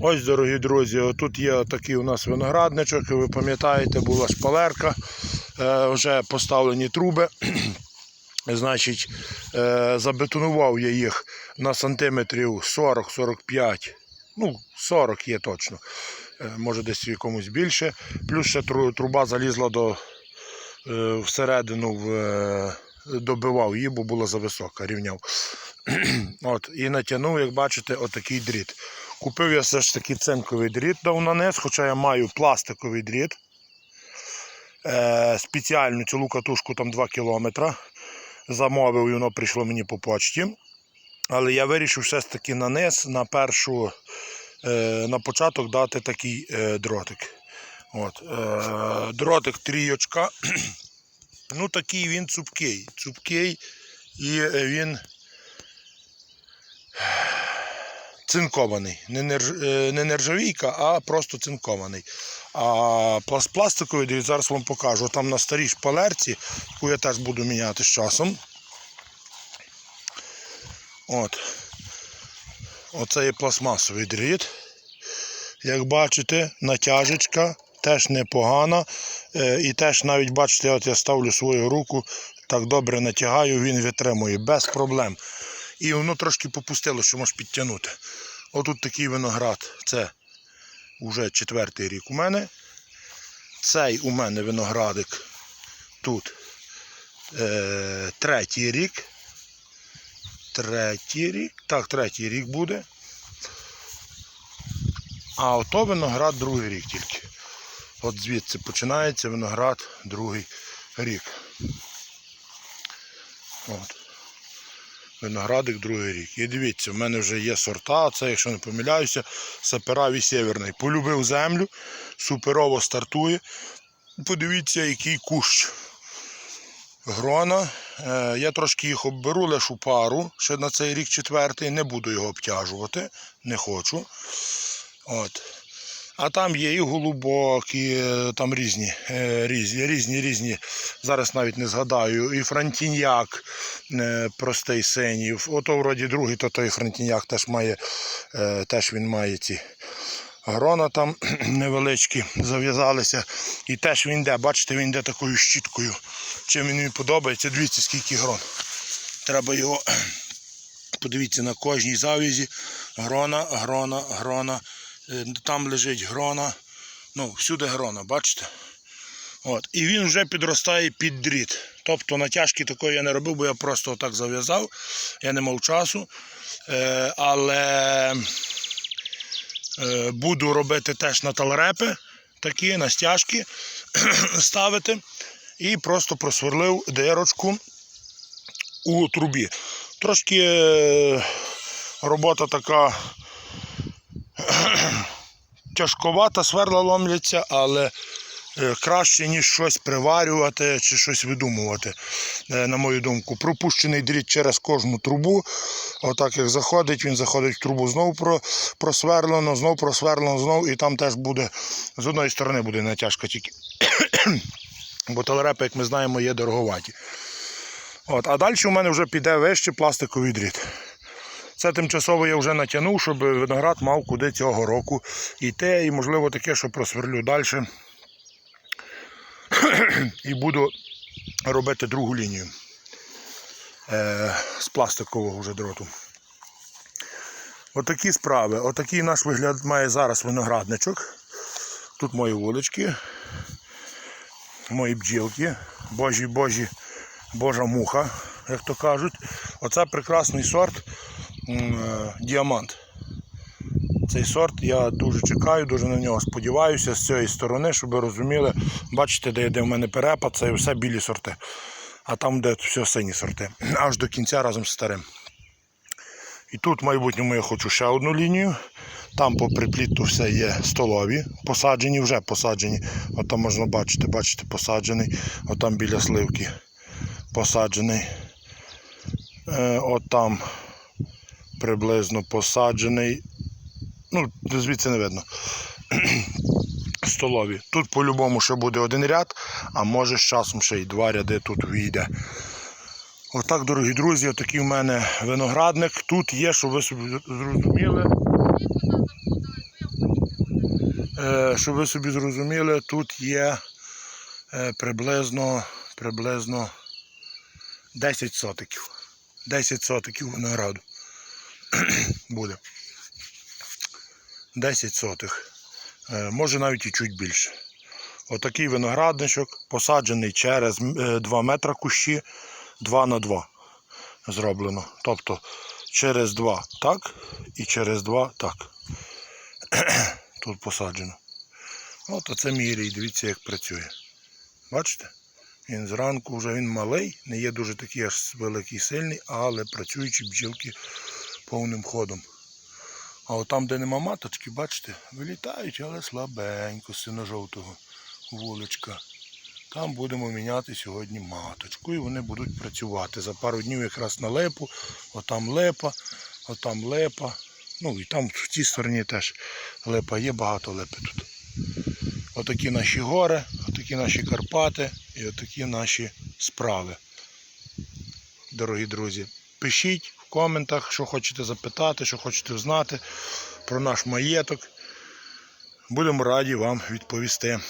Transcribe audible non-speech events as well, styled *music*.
Ось, дорогі друзі, тут є такий у нас виноградничок. Ви пам'ятаєте, була шпалерка, е, вже поставлені труби. *clears throat* Значить, е, забетонував я їх на сантиметрів 40-45. Ну, 40 є точно. Е, може десь якомусь більше. Плюс ще труба залізла до, всередину, в, добивав її, бо була зависока, рівняв. *clears throat* От, і натягнув, як бачите, отакий дріт. Купив я все ж таки цинковий дріт дав на низ, хоча я маю пластиковий дріт. Е, спеціальну цілу катушку там 2 кілометри. Замовив і воно прийшло мені по почті. Але я вирішив все ж таки на низ, на першу, е, на початок дати такий е, дротик. От, е, дротик трійочка. *clears throat* ну такий він цупкий. Цупкий і е, він цинкований. Не, е, не нержавійка, а просто цинкований. А пласт- пластиковий зараз вам покажу. Там на старій шпалерці, яку я теж буду міняти з часом. От. Оце є пластмасовий дріт. Як бачите, натяжечка теж непогана. Е, І теж навіть бачите, от я ставлю свою руку, так добре натягаю, він витримує без проблем. І воно трошки попустило, що можеш підтягнути. Отут такий виноград. Це вже четвертий рік у мене. Цей у мене виноградик тут е, третій рік. Третій рік. Так, третій рік буде. А ото виноград другий рік тільки. От звідси починається виноград другий рік. От. Виноградик другий рік. І дивіться, в мене вже є сорта, це, якщо не помиляюся, сапераві сєвєрний. Полюбив землю, суперово стартує. Подивіться, який кущ. Грона. Е, Я трошки їх обберу лише у пару, ще на цей рік четвертий. Не буду його обтяжувати, не хочу. От. А там є і голубок, і е, там різні, е, різні, різні, різні. Зараз навіть не згадаю. І франтіньяк е, простий синій. Ото вроді другий, то той франтіньяк теж має, теж він має ці грона там *clears throat* невеличкі зав'язалися. І теж він йде, бачите, він йде такою щіткою. Чим він мені подобається, дивіться, скільки грон. Треба його, *clears throat* подивіться, на кожній зав'язі грона, грона, грона. Е, Там лежить грона. Ну, всюди грона, бачите? От. І він вже підростає під дріт. Тобто натяжки такої я не робив, бо я просто отак зав'язав, я не мав часу. Е, але е, буду робити теж на талрепи, такі, на стяжки *clears throat* ставити. І просто просверлив дирочку у трубі. Трошки е, робота така *clears throat* тяжковата, сверла ломляться, але е, краще, ніж щось приварювати чи щось видумувати, е, на мою думку. Пропущений дріт через кожну трубу. Отак як заходить, він заходить в трубу, знову просверлено, знову просверлено, знову, і там теж буде, з одної сторони буде натяжка тільки. *clears throat* Бо телерепи, як ми знаємо, є дороговаті. От, а далі у мене вже піде вище пластиковий дріт. Це тимчасово я вже натягнув, щоб виноград мав куди цього року йти. І можливо таке, що просверлю далі. *clears throat* І буду робити другу лінію е, з пластикового вже дроту. Отакі справи. Отакий наш вигляд має зараз виноградничок. Тут мої вулички, мої бджілки, божі, божі, божа муха, як то кажуть. Оце прекрасний сорт діамант. Цей сорт я дуже чекаю, дуже на нього сподіваюся з цієї сторони, щоб ви розуміли. Бачите, де, де в мене перепад, це все білі сорти. А там, де все сині сорти. Аж до кінця разом з старим. І тут в майбутньому я хочу ще одну лінію. Там по припліту все є столові, посаджені, вже посаджені. От там можна бачити, бачите, посаджений. От там біля сливки посаджений. Е, от там приблизно посаджений. Ну, звідси не видно. *clears throat* Столові. Тут по-любому ще буде один ряд, а може з часом ще й два ряди тут війде. Отак, дорогі друзі, отакий в мене виноградник. Тут є, щоб ви собі зрозуміли. Е, щоб ви собі зрозуміли, тут є е, приблизно, приблизно 10 сотиків. 10 сотиків винограду *clears throat* буде. 10 сотих. Е, може навіть і чуть більше. Отакий виноградничок, посаджений через 2 метри кущі 2 на 2 зроблено. Тобто через 2 так і через 2 так. *clears throat* Тут посаджено. От оце мій рій, дивіться, як працює. Бачите? Він зранку вже він малий, не є дуже такий аж великий сильний, але працюючі бджілки повним ходом. А от там, де нема маточки, бачите, вилітають, але слабенько, сино-жовтого вуличка. Там будемо міняти сьогодні маточку і вони будуть працювати. За пару днів якраз на лепу, отам лепа, отам лепа. Ну і там в цій стороні теж лепа є, багато лепи тут. Отакі наші гори, отакі наші Карпати і отакі наші справи. Дорогі друзі, пишіть в коментах, що хочете запитати, що хочете знати про наш маєток. Будемо раді вам відповісти.